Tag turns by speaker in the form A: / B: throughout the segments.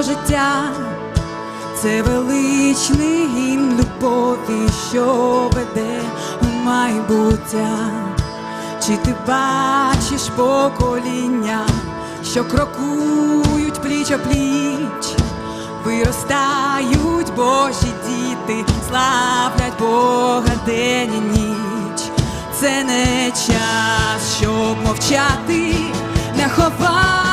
A: нашого життя, це величний гімн любові, що веде у майбуття. Чи ти бачиш покоління, що крокують пліч о пліч, виростають Божі діти, славлять Бога день і ніч. Це не час, щоб мовчати, не ховай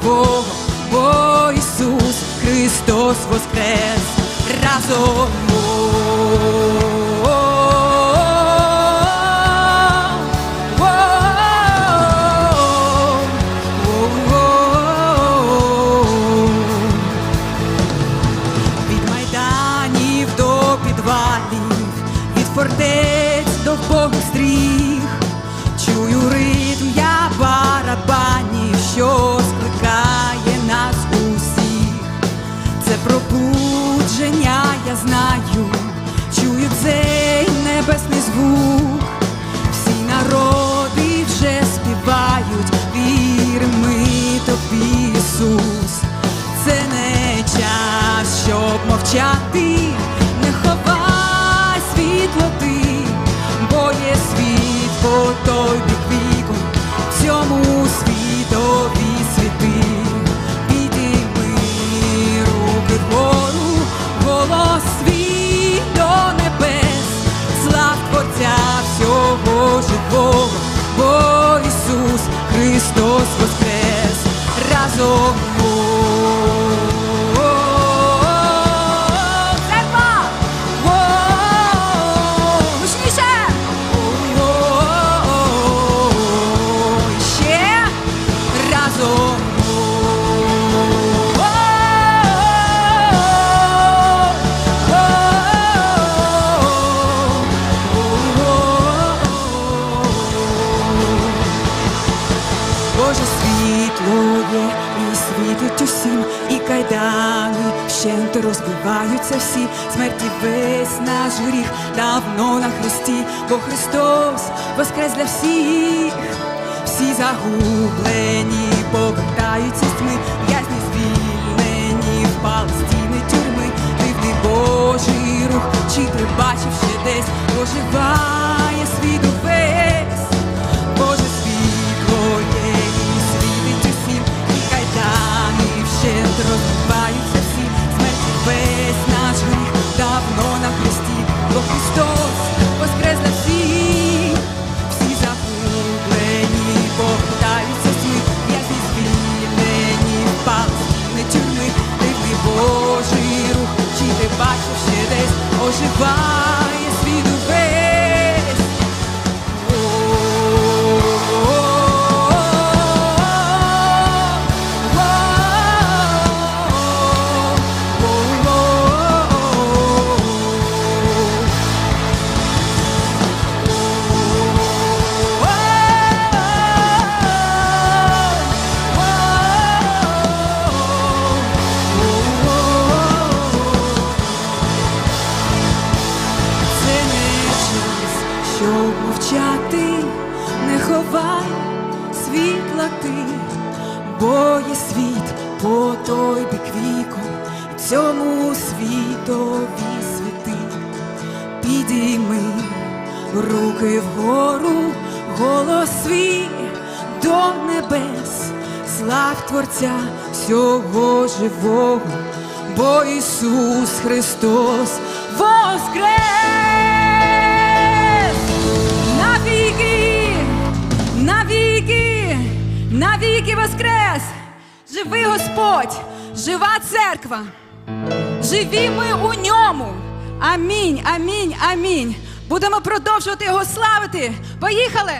A: всього живого, бо Ісус Христос воскрес разом. Мовчати, не ховай світло ти, бо є світ по той бік віку, в цьому світові світи. Підійми руки вгору, голос свій до небес, слав Творця всього живого, бо Ісус Христос воскрес разом. Вщент розбиваються всі, смерті весь наш гріх. Давно на хресті, бо Христос воскрес для всіх, всі загублені, повертаються з тьми, в'язні звільнені, впали стіни тюрми, дивний Божий 释怀 і цьому світові світи. Підійми руки вгору, голос свій до небес, слав Творця всього живого, бо Ісус Христос воскрес! Навіки, навіки, навіки воскрес! Живий Господь, жива церква! Живі ми у ньому. Амінь, амінь, амінь. Будемо продовжувати його славити. Поїхали!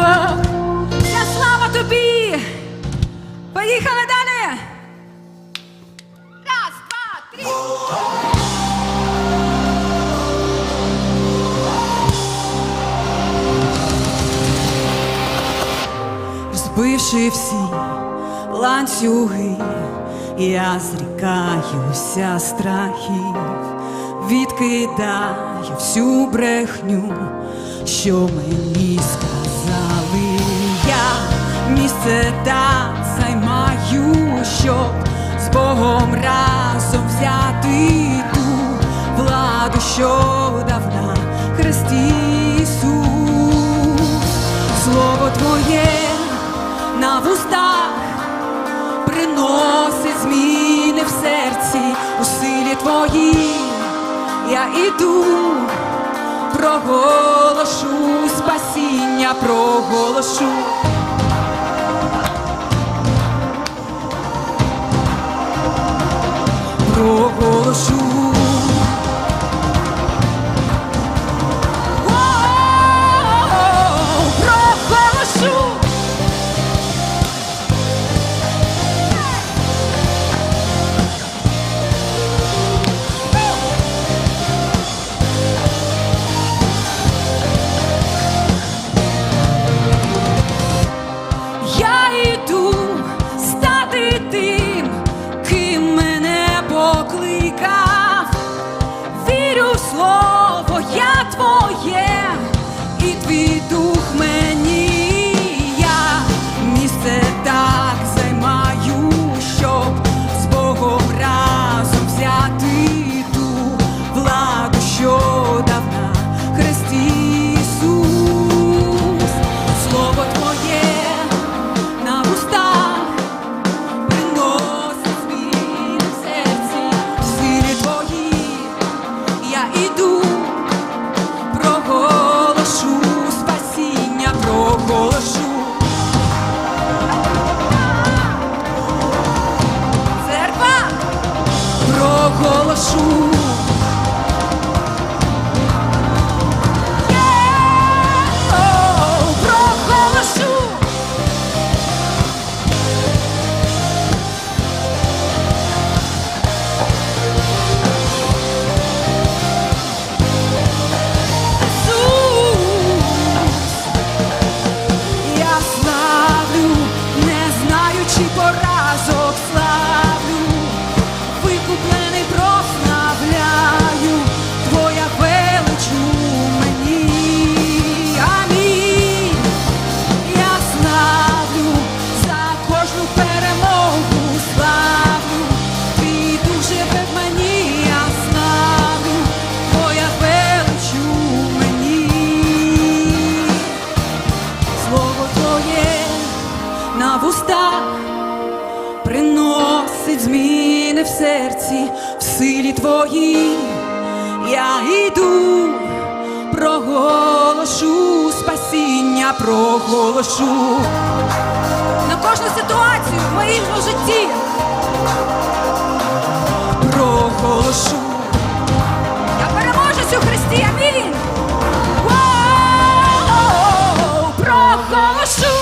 A: Вся слава тобі. Поїхали далі. Раз, два, три. Збивши всі ланцюги, я зрікаюся страхів, відкидаю всю брехню, що мені сказали. Я місце так займаю, щоб з Богом разом взяти ту владу, що дав на Ісус. Слово Твоє на вустах приносить зміни в серці, у силі Твоїй я іду, проголошу проголошу. Проголошу. серці, в силі твоїй я йду, проголошу спасіння, проголошу на кожну ситуацію в моєму житті. Проголошу. Я переможусь у Христі, амінь. Проголошу.